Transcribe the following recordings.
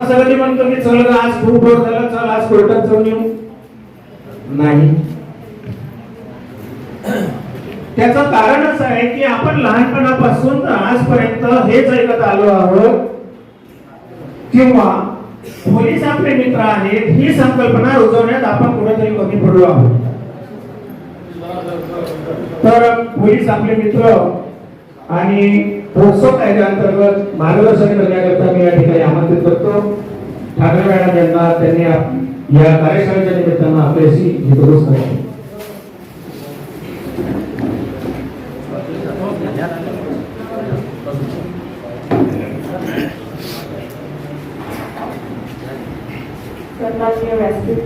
सगळी म्हणतो की चल आज खूप बोर झालं चल आज कोर्टात जाऊन येऊ. नाही. त्याचं असं आहे की आपण लहानपणापासून तर आजपर्यंत हेच ऐकत आलो आहोत किंवा पोलीस आपले मित्र आहेत ही संकल्पना रुजवण्यात आपण कुठेतरी कमी पडलो आहोत. तर पोलीस आपले मित्र आणि पोक्सो कायद्याअंतर्गत मार्गदर्शन करण्याकरता मी या ठिकाणी आमंत्रित करतो. ठाकरे मॅडम यांना त्यांनी या कार्यशाळेच्या निमित्तानं आपल्याशी हितगुज करावे व्यासपीठ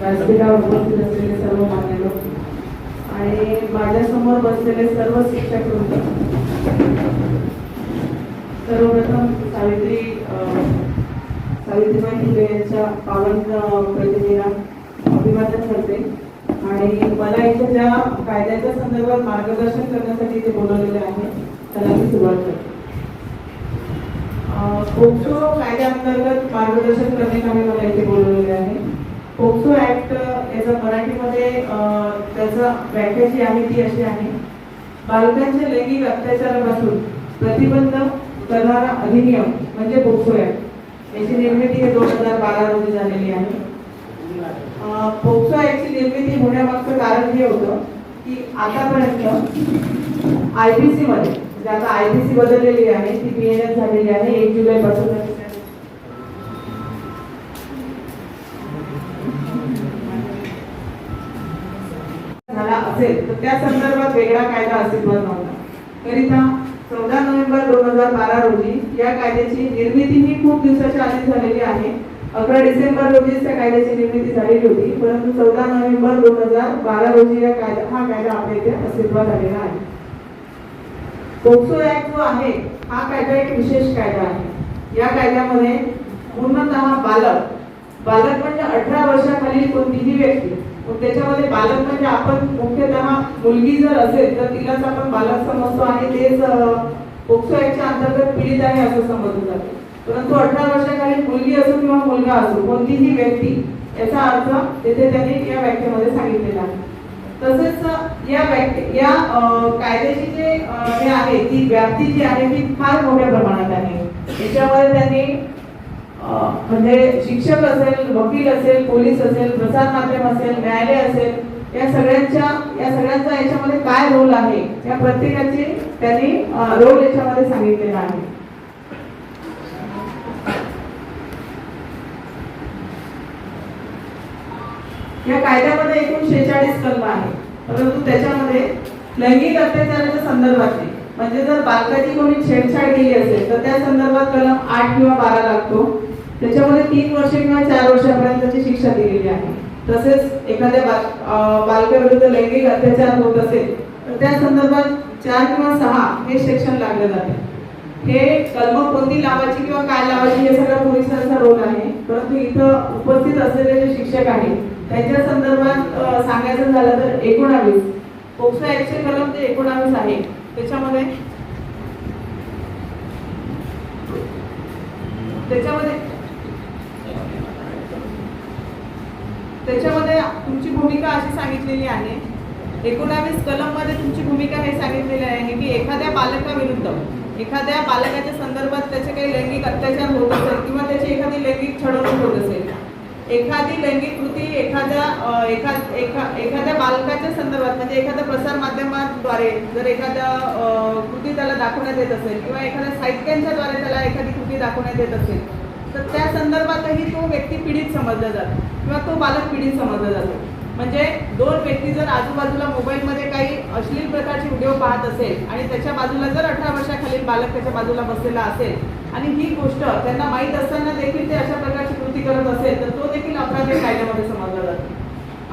व्यासपीठावर उपस्थित असलेले सर्व मान्य लोक आणि माझ्यासमोर बसलेले सर्व शिक्षक वृंद. सर्वप्रथम सावित्री सावित्रीबाई फुले यांच्या पावन प्रतिमेला अभिवादन करते. आणि मला इथे ज्या कायद्याच्या संदर्भात मार्गदर्शन करण्यासाठी ते बोलवलेले आहे. त्याला मी सुरुवात करते. पोक्सो कायद्याअंतर्गत मार्गदर्शन करण्यासाठी मला इथे बोलवलेले आहे. पोक्सो ऍक्ट याचा मराठीमध्ये त्याचं त्याचा व्याख्या जी आहे ती अशी आहे. बालकांच्या लैंगिक अत्याचारापासून प्रतिबंध करणारा अधिनियम म्हणजे पोक्सो ऍक्ट याची निर्मिती हे दोन हजार बारा रोजी झालेली आहे. पोक्सो ऍक्टची निर्मिती होण्यामागचं कारण हे होतं की आतापर्यंत आय बी सीमध्ये म्हणजे आता सी बदललेली आहे ती पीएनएस झालेली आहे एक जुलैपासून असेल तर त्या संदर्भात वेगळा कायदा अस्तित्वात नव्हता. करिता चौदा नोव्हेंबर दोन हजार बारा रोजी या कायद्याची निर्मिती ही खूप दिवसाच्या आधी झालेली आहे. अकरा डिसेंबर रोजी त्या कायद्याची निर्मिती झालेली होती परंतु चौदा नोव्हेंबर दोन हजार बारा रोजी या कायदा हा कायदा आपल्या इथे अस्तित्वात आलेला आहे. पोक्सो ऍक्ट जो आहे हा कायदा एक विशेष कायदा आहे. या कायद्यामध्ये पूर्णतः बालक बालक म्हणजे अठरा वर्षाखालील कोणतीही व्यक्ती मग त्याच्यामध्ये बालक म्हणजे आपण मुख्यतः मुलगी जर असेल तर तिलाच आपण बालक समजतो आणि तेच पोक्सो याच्या अंतर्गत पीडित आहे असं समजलं जाते. परंतु अठरा वर्षाखाली मुलगी असो किंवा मुलगा असो कोणतीही व्यक्ती याचा अर्थ तिथे त्यांनी या व्याख्येमध्ये सांगितलेला आहे. तसेच या व्याख्या या कायद्याची जे हे आहे ती व्याप्ती जी आहे ती फार मोठ्या प्रमाणात आहे. याच्यामध्ये त्यांनी म्हणजे शिक्षक असेल वकील असेल पोलीस असेल प्रसार माध्यम असेल न्यायालय असेल या सगळ्यांच्या या सगळ्यांचा याच्यामध्ये काय रोल आहे या प्रत्येकाचे त्यांनी रोल याच्यामध्ये सांगितलेला आहे. या कायद्यामध्ये एकूण शेहेचाळीस कलम आहे परंतु त्याच्यामध्ये लैंगिक अत्याचाराच्या संदर्भातले म्हणजे जर बालकाची कोणी छेडछाड केली असेल तर त्या संदर्भात कलम आठ किंवा बारा लागतो. त्याच्यामध्ये तीन वर्ष किंवा चार वर्षापर्यंतची शिक्षा दिलेली आहे. तसेच एखाद्या बालकाविरुद्ध लैंगिक अत्याचार होत असेल तर त्या संदर्भात चार किंवा सहा हे सेक्शन लागले जाते. हे कलम कोणती लावायची किंवा काय लावायची हे सगळं पोलिसांचा रोल आहे. परंतु इथं उपस्थित असलेले जे शिक्षक आहेत त्यांच्या संदर्भात सांगायचं झालं तर एकोणावीस. पोक्सो ऍक्टचे कलम जे एकोणावीस आहे. त्याच्यामध्ये त्याच्यामध्ये त्याच्यामध्ये तुमची भूमिका अशी सांगितलेली आहे. एकोणावीस कलममध्ये तुमची भूमिका हे सांगितलेली आहे की एखाद्या बालकाविरुद्ध एखाद्या बालकाच्या संदर्भात त्याचे काही लैंगिक अत्याचार होत असेल किंवा त्याची एखादी लैंगिक छळवणूक होत असेल एखादी लैंगिक कृती एखाद्या एखा एखा- एखाद्या बालकाच्या संदर्भात म्हणजे एखाद्या प्रसार माध्यमाद्वारे जर एखाद्या कृती त्याला दाखवण्यात येत असेल किंवा एखाद्या साहित्यांच्या द्वारे त्याला एखादी कृती दाखवण्यात येत असेल तर त्या संदर्भातही तो व्यक्ती पीडित समजला जातो किंवा तो बालक पीडित समजला जातो. म्हणजे दोन व्यक्ती जर आजूबाजूला मोबाईलमध्ये काही अश्लील प्रकारचे व्हिडिओ पाहत असेल आणि त्याच्या बाजूला जर अठरा वर्षाखालील बालक त्याच्या बाजूला बसलेला असेल आणि ही गोष्ट त्यांना माहीत असताना देखील ते अशा प्रकारची कृती करत असेल तर तो देखील अपराध कायद्यामध्ये समजला जातो.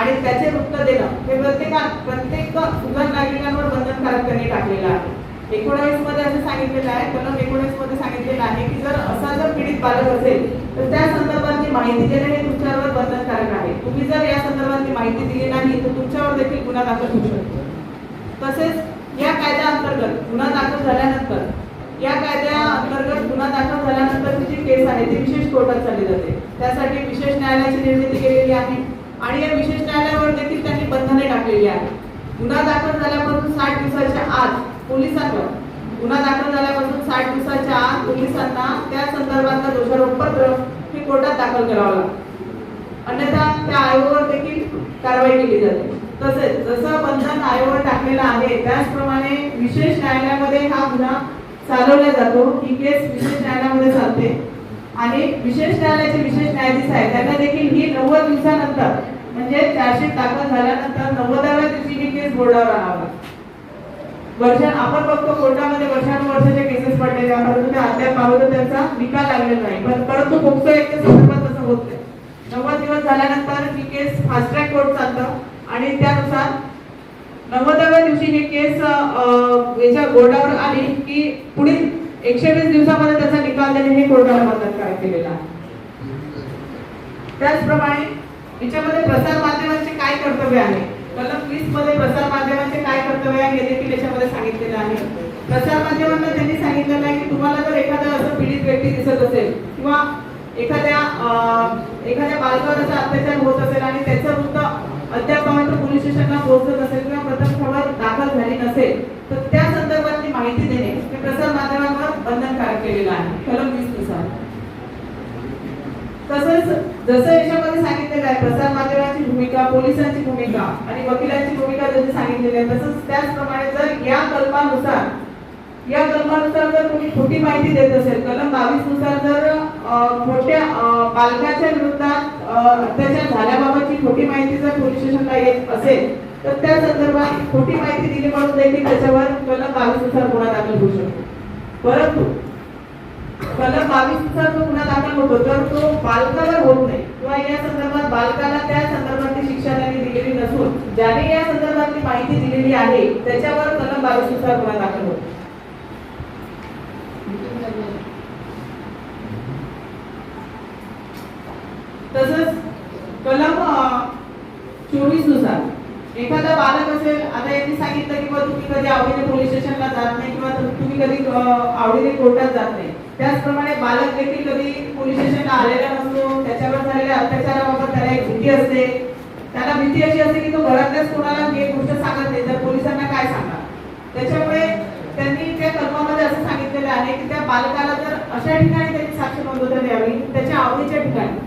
आणि त्याचे वृत्त देणं हे प्रत्येका प्रत्येक सुधार नागरिकांवर बंधनकारक त्यांनी टाकलेलं आहे. एकोणावीसमध्ये असं सांगितलेलं आहे कलम एकोणीसमध्ये सांगितलेलं आहे की जर असा जर पीडित बालक असेल तर त्या संदर्भातली माहिती देणं हे तुमच्यावर बंधनकारक आहे. तुम्ही जर या संदर्भातली माहिती दिली नाही तर तुमच्यावर देखील गुन्हा दाखल होऊ शकतो. तसेच या कायद्याअंतर्गत गुन्हा दाखल झाल्यानंतर या कायद्या अंतर्गत गुन्हा दाखल झाल्यानंतर जी केस आहे ती विशेष कोर्टात चालली जाते. त्यासाठी विशेष न्यायालयाची निर्मिती केलेली आहे आणि या विशेष न्यायालयावर देखील त्यांनी बंधने टाकलेली आहे गुन्हा दाखल झाल्यापासून साठ दिवसाच्या आत पोलिसांवर. गुन्हा दाखल झाल्यापासून साठ दिवसाच्या आत पोलिसांना त्या संदर्भातला दोषारोपपत्र हे कोर्टात दाखल करावं लागतं. अन्यथा त्या आयोगावर देखील कारवाई केली जाते. तसेच जसं बंधन आयोगावर टाकलेलं आहे त्याचप्रमाणे विशेष न्यायालयामध्ये हा गुन्हा चालवला जातो. ही केस विशेष न्यायालयामध्ये चालते. आणि विशेष न्यायालयाचे विशेष न्यायाधीश आहेत. त्यांना देखील ही नव्वद दिवसानंतर म्हणजे चार्जशीट दाखल झाल्यानंतर नव्वदाव्या दिवशी ही केस बोर्डावर आणावं. लागते वर्षा आपण बघतो कोर्टामध्ये वर्षानुवर्षाचे केसेस पडलेले परंतु ते अद्याप पाहतो त्यांचा निकाल लागलेला नाही. पण परंतु पोक्सो एकच्या संदर्भात तसं होत नाही. नव्वद दिवस झाल्यानंतर ही केस फास्ट ट्रॅक कोर्ट चालतं. आणि त्यानुसार नव्वदाव्या दिवशी ही केस याच्या बोर्डावर आली की पुढील एकशे वीस दिवसामध्ये त्याचा निकाल देणे हे कोर्टाला मदत काय केलेला त्याचप्रमाणे याच्यामध्ये प्रसार माध्यमांचे काय कर्तव्य आहे? कलम वीसमध्ये प्रसार कर्तव्य आहे हे देखील याच्यामध्ये सांगितलेलं आहे. प्रसार माध्यमांना त्यांनी सांगितलेलं आहे की तुम्हाला जर एखादा असं पीडित व्यक्ती दिसत असेल किंवा एखाद्या एखाद्या बालकावर असा अत्याचार होत असेल आणि त्याचं वृत्त अद्यापर्यंत पोलीस स्टेशनला पोहोचत असेल किंवा प्रथम खबर दाखल झाली नसेल तर त्या संदर्भातली माहिती देणे हे प्रसार माध्यमांवर बंधनकारक केलेलं आहे. कलम वीसनुसार तसंच जसं याच्यामध्ये सांगितलेलं आहे प्रसार माध्यमाची भूमिका पोलिसांची भूमिका आणि वकिलांची भूमिका जशी सांगितलेली आहे तसंच त्याचप्रमाणे जर या कल्पानुसार या कलमानुसार जर कोणी खोटी माहिती देत असेल कलम बावीसनुसार जर खोट्या बालकाच्या विरोधात अत्याचार झाल्याबाबतची खोटी माहिती जर पोलीस स्टेशनला येत असेल तर त्या संदर्भात खोटी माहिती दिली म्हणून देखील त्याच्यावर कलम बावीसनुसार गुन्हा दाखल होऊ शकतो. परंतु कलम बावीसनुसार जो गुन्हा दाखल होतो तर तो बालकावर होत नाही. किंवा या संदर्भात बालकाला त्या संदर्भात असून ज्याने या संदर्भातली माहिती दिलेली आहे त्याच्यावर कलम बावीसनुसार गुन्हा दाखल होतो तसंच कलम चोवीसनुसार एखादा बालक असेल आता यांनी सांगितलं की बा तुम्ही कधी आवडीने पोलीस स्टेशनला जात नाही किंवा तुम्ही कधी आवडीने कोर्टात जात नाही. त्याचप्रमाणे बालक देखील कधी पोलीस स्टेशनला आलेला नसतो त्याच्यावर झालेल्या अत्याचाराबाबत त्याला एक भीती असते. भीती अशी असते की तो घरातल्याच कोणाला हे गोष्ट सांगत नाही. तर पोलिसांना काय सांगा त्याच्यामुळे त्यांनी त्या कलमामध्ये असं सांगितलेलं आहे की त्या बालकाला जर अशा ठिकाणी त्यांनी साक्ष नोंदवता द्यावी त्याच्या आवडीच्या ठिकाणी.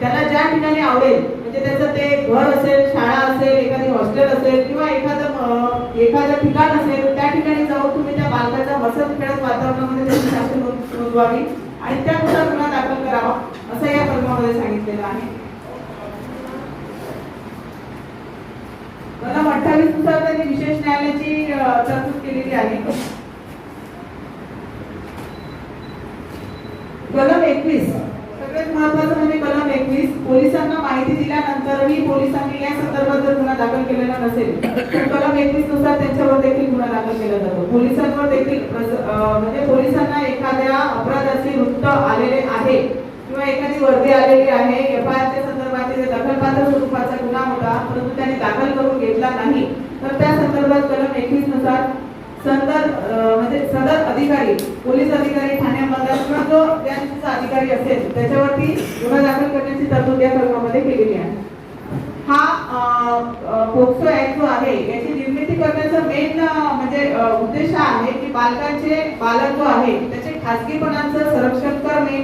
त्याला ज्या ठिकाणी आवडेल म्हणजे त्याचं ते घर असेल शाळा असेल एखादी हॉस्टेल असेल किंवा एखादं एखादं ठिकाण असेल त्या ठिकाणी जाऊन तुम्ही त्या बालकाच्या हसत खेळत वातावरणामध्ये त्याची साक्ष नोंदवावी आणि त्यानुसार गुन्हा दाखल करावा असं या कलमामध्ये सांगितलेलं आहे. कलम अठ्ठावीसनुसार त्यांनी विशेष न्यायालयाची तरतूद केलेली आहे. कलम एकवीस. सगळ्यात महत्वाचं म्हणजे कलम एकवीस. पोलिसांना माहिती दिल्यानंतरही पोलिसांनी या संदर्भात जर गुन्हा दाखल केलेला नसेल तर कलम एकवीसनुसार त्यांच्यावर देखील गुन्हा दाखल केला जातो. पोलिसांवर देखील म्हणजे पोलिसांना एखाद्या अपराधाचे वृत्त आलेले आहे. किंवा एखादी वर्दी आलेली आहे एफ आय आरच्या दखलपात्र स्वरूपाचा गुन्हा होता परंतु त्याने दाखल करून घेतला नाही तर त्या संदर्भात कलम एकवीसनुसार सदर म्हणजे सदर अधिकारी पोलीस अधिकारी ठाण्यामध्ये किंवा जो त्यांचा अधिकारी असेल त्याच्यावरती गुन्हा दाखल करण्याची तरतूद या कलमामध्ये केलेली आहे. हा पोक्सो ऍक्ट जो आहे याची निर्मिती करण्याचा मेन म्हणजे उद्देश आहे की बालकांचे बालक जो आहे त्याचे खासगीपणाचं संरक्षण करणे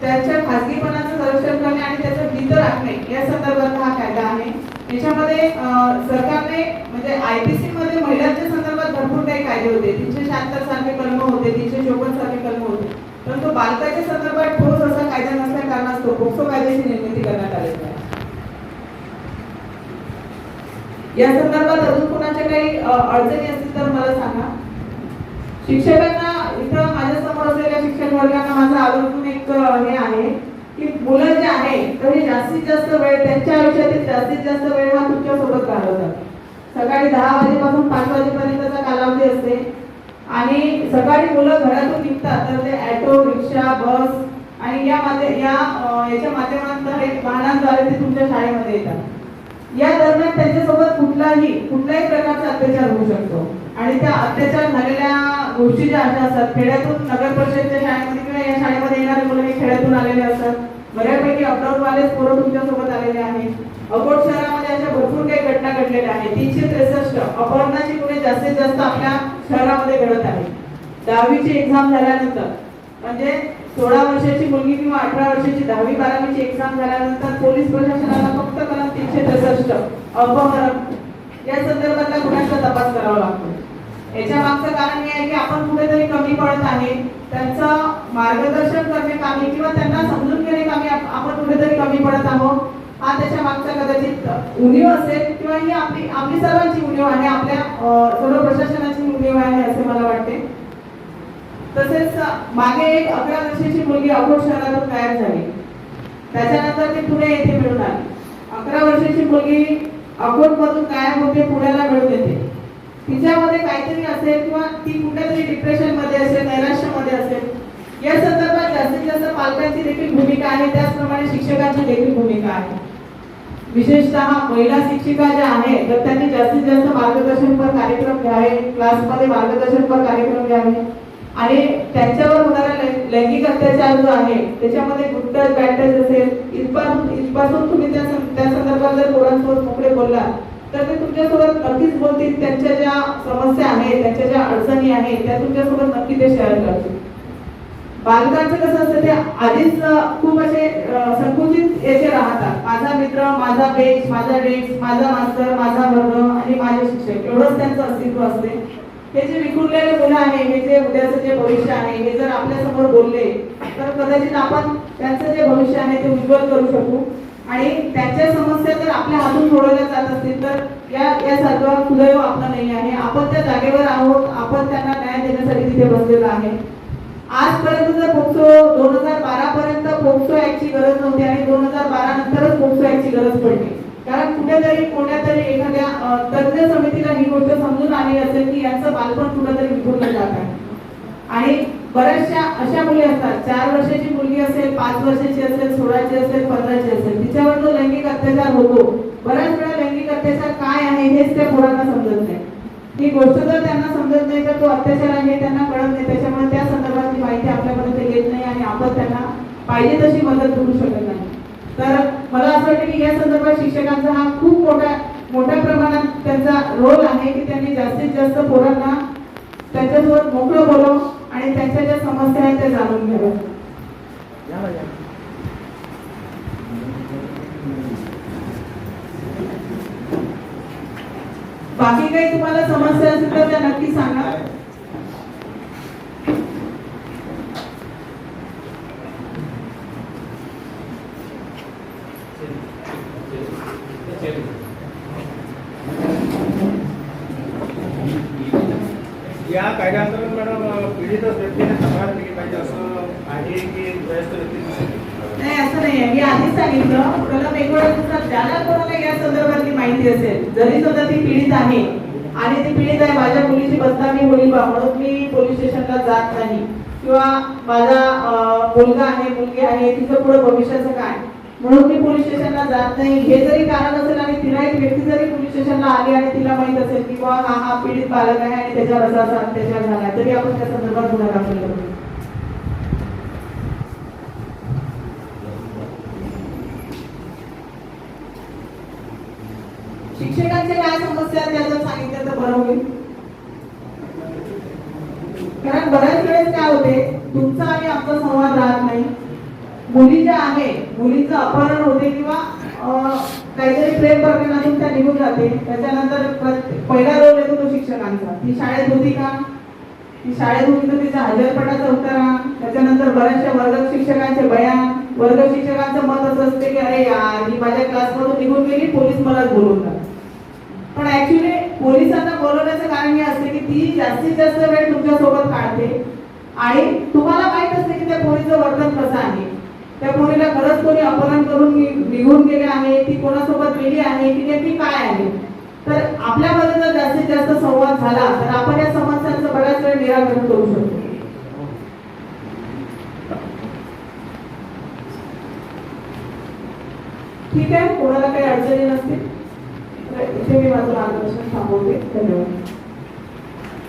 त्याच्या खासगीपणाचं संरक्षण करणे आणि त्याचं भीत राखणे या संदर्भात हा कायदा आहे. याच्यामध्ये सरकारने म्हणजे आयपीसी मध्ये महिलांच्या संदर्भात भरपूर काही कायदे होते. तीनशे शहात्तर सारखे कलम होते तीनशे चोपन्न सारखे कलम होते. परंतु बालकाच्या संदर्भात ठोस असा कायदा नसल्या कारणास्तव पोक्सो कायद्याची निर्मिती करण्यात आलेली आहे या संदर्भात अजून कोणाच्या काही अडचणी असतील तर मला सांगा. शिक्षकांना असलेल्या शिक्षण वर्गाला माझा आवर्जून एक हे आहे की मुलं जे आहे तर हे जास्तीत जास्त वेळ त्यांच्या आयुष्यातील जास्तीत जास्त वेळ हा तुमच्यासोबत घालवतात. सकाळी दहा वाजेपासून पाच वाजेपर्यंतचा कालावधी असते. आणि सकाळी मुलं घरातून निघतात तर ते ॲटो रिक्षा बस आणि या माध्य या याच्या याच्या माध्यमांद्वारे वाहनांद्वारे ते तुमच्या शाळेमध्ये येतात. या दरम्यान त्यांच्यासोबत कुठलाही कुठल्याही प्रकारचा अत्याचार होऊ शकतो. आणि त्या अत्याचार झालेल्या गोष्टी ज्या अशा असतात खेड्यातून नगर परिषदच्या शाळेमध्ये किंवा या शाळेमध्ये येणारे मुलं हे खेड्यातून आलेले असतात. बऱ्यापैकी अपडाऊन वालेच पोरं तुमच्यासोबत आलेले आहेत. अकोट शहरामध्ये अशा भरपूर काही घटना घडलेल्या आहेत. तीनशे त्रेसष्ट अपहरणाची गुन्हे जास्तीत जास्त आपल्या शहरामध्ये घडत आहे दहावीची एक्झाम झाल्यानंतर म्हणजे सोळा वर्षाची मुलगी किंवा अठरा वर्षाची दहावी बारावीची एक्झाम झाल्यानंतर पोलीस प्रशासनाला फक्त कलम तीनशे त्रेसष्ट अपहरण या संदर्भातला गुन्ह्याचा तपास करावा लागतो. याच्या मागचं कारण हे आहे की आपण कुठेतरी कमी पडत आहे. त्यांचं मार्गदर्शन करणे कामी किंवा त्यांना समजून घेणे कामी आपण कुठेतरी कमी पडत आहोत. हा त्याच्या मागचा कदाचित उणीव असेल किंवा ही आपली आपली सर्वांची उणीव आहे आपल्या सर्व प्रशासनाची उणीव आहे असे मला वाटते. तसेच मागे एक अकरा वर्षाची मुलगी अकोट शहरातून तयार झाली. त्याच्यानंतर ती पुणे येथे मिळून आली. अकरा वर्षाची मुलगी अकोट मधून गायब होते पुण्याला मिळून येते. तिच्यामध्ये काहीतरी असेल किंवा ती कुठेतरी डिप्रेशनमध्ये असेल नैराश्यामध्ये असेल या संदर्भात जास्तीत जास्त पालकांची देखील भूमिका आहे. त्याचप्रमाणे शिक्षकांची देखील भूमिका आहे. विशेषतः महिला शिक्षिका ज्या आहेत तर त्यांनी जास्तीत जास्त मार्गदर्शनपर कार्यक्रम घ्यावे क्लासमध्ये मार्गदर्शनपर कार्यक्रम घ्यावे. आणि त्यांच्यावर होणारा लै- लैंगिक अत्याचार जो आहे त्याच्यामध्ये गुड टच बॅड टच असेल इथपासून इथपासून तुम्ही त्या त्या संदर्भात जर पोरांसोबत मोकळे बोललात तर ते तुमच्यासोबत नक्कीच बोलतील. त्यांच्या ज्या समस्या आहेत त्यांच्या ज्या अडचणी आहेत त्या तुमच्यासोबत नक्की ते शेअर करतील. बालकांचं कसं असतं ते आधीच खूप असे संकुचित याचे राहतात. माझा मित्र माझा बेच माझा डेस्क माझा मास्तर माझा वर्ग आणि माझे शिक्षक एवढंच त्यांचं अस्तित्व असते. हे जे विखुरलेले मुलं आहे हे जे उद्याचं जे भविष्य आहे हे जर आपल्यासमोर बोलले तर कदाचित आपण त्यांचं जे भविष्य आहे ते उज्ज्वल करू शकू. आणि त्यांच्या समस्या जर आपल्या हातून सोडवल्या जात असतील तर या या सर्व कुदैव आपलं नाही आहे. आपण त्या जागेवर आहोत आपण त्यांना न्याय देण्यासाठी तिथे बसलेलो आहे. आजपर्यंत जर पोक्सो दोन हजार बारा पर्यंत पोक्सो ऍक्टची गरज नव्हती आणि दोन हजार बारा नंतरच पोक्सो ऍक्टची गरज पडली. कारण कुठेतरी कोण्यातरी एखाद्या तज्ज्ञ तज्ञ समितीला ही गोष्ट समजून आली असेल की यांचं बालपण कुठेतरी विखुरलं जात आहे. आणि बऱ्याचशा अशा मुली असतात. चार वर्षाची मुलगी असेल पाच वर्षाची असेल सोळाची असेल पंधराची असेल. तिच्यावर जो लैंगिक अत्याचार होतो. बऱ्याच वेळा लैंगिक अत्याचार काय आहे हेच त्या पोरांना समजत नाही. ही गोष्ट जर त्यांना समजत नाही तर तो अत्याचार आहे हे त्यांना कळत नाही. त्याच्यामुळे त्या संदर्भातली माहिती आपल्यापर्यंत येत नाही आणि आपण त्यांना पाहिजे तशी मदत करू शकत नाही. तर मला असं वाटतं की या संदर्भात शिक्षकांचा हा खूप मोठा मोठ्या प्रमाणात त्यांचा रोल आहे की त्यांनी जास्तीत जास्त पोरांना त्यांच्यासोबत मोकळं बोलावं. आणि त्यांच्या ज्या समस्या आहेत त्या जाणून घ्याव्या. बाकी काही तुम्हाला समस्या असेल तर त्या नक्की सांगा. या कायद्याअंतर्गत मॅडम पीडित व्यक्तीने तक्रार केली पाहिजे असं आहे की वयस्क व्यक्ती नाही असं नाही आहे. मी आधीच सांगितलं कलम एकोणीसचा ज्याला कोणाला या संदर्भातली माहिती असेल. जरी सुद्धा ती पीडित आहे आणि ती पीडित आहे माझ्या मुलीची बदनामी होईल बा म्हणून मी पोलीस स्टेशनला जात नाही. किंवा माझा मुलगा आहे मुलगी आहे तिचं पुढे भविष्याचं काय? म्हणून ती पोलीस स्टेशनला जात नाही. हे जरी कारण असेल आणि तिला एक व्यक्ती जरी पोलीस स्टेशनला आली आणि तिला माहीत असेल की बा हा हा पीडित बालक आहे आणि त्याच्यावर असा असा अत्याचार झाला तरी आपण त्या संदर्भात गुन्हा दाखल करू. शिक्षकांच्या काय समस्या आहेत त्या जर सांगितलं तर बरं होईल. कारण बऱ्याच वेळेस काय होते तुमचा आणि आमचा संवाद राहत नाही. मुली ज्या आहे मुलीचं अपहरण होते किंवा काहीतरी प्रेम प्रकरणातून त्या निघून जाते. त्याच्यानंतर पहिला रोल येतो तो शिक्षकांचा. ती शाळेत होती का? ती शाळेत होती तर तिचा हजरपटाचा उतारा. त्याच्यानंतर बऱ्याचशा वर्ग शिक्षकांचे बयान. वर्ग शिक्षकांचं मत असं असते की अरे यार ही माझ्या क्लासमधून निघून गेली पोलीस मलाच बोलून पण ऍक्च्युली पोलिसांना बोलवण्याचं कारण हे असते की ती जास्तीत जास्त वेळ तुमच्यासोबत काढते. आणि तुम्हाला माहीत असते की त्या पोलीसचं वर्तन कसं आहे. त्या पोरीला खरंच कोणी अपहरण करून निघून गेले आहे ती कोणासोबत गेली आहे ती नेमकी काय आहे? तर आपल्यामध्ये जर जास्तीत जास्त संवाद झाला तर आपण या समस्यांचं बऱ्याच वेळ निराकरण करू शकतो. ठीक आहे कोणाला काही अडचणी नसतील तर इथे मी माझं मार्गदर्शन थांबवते. धन्यवाद.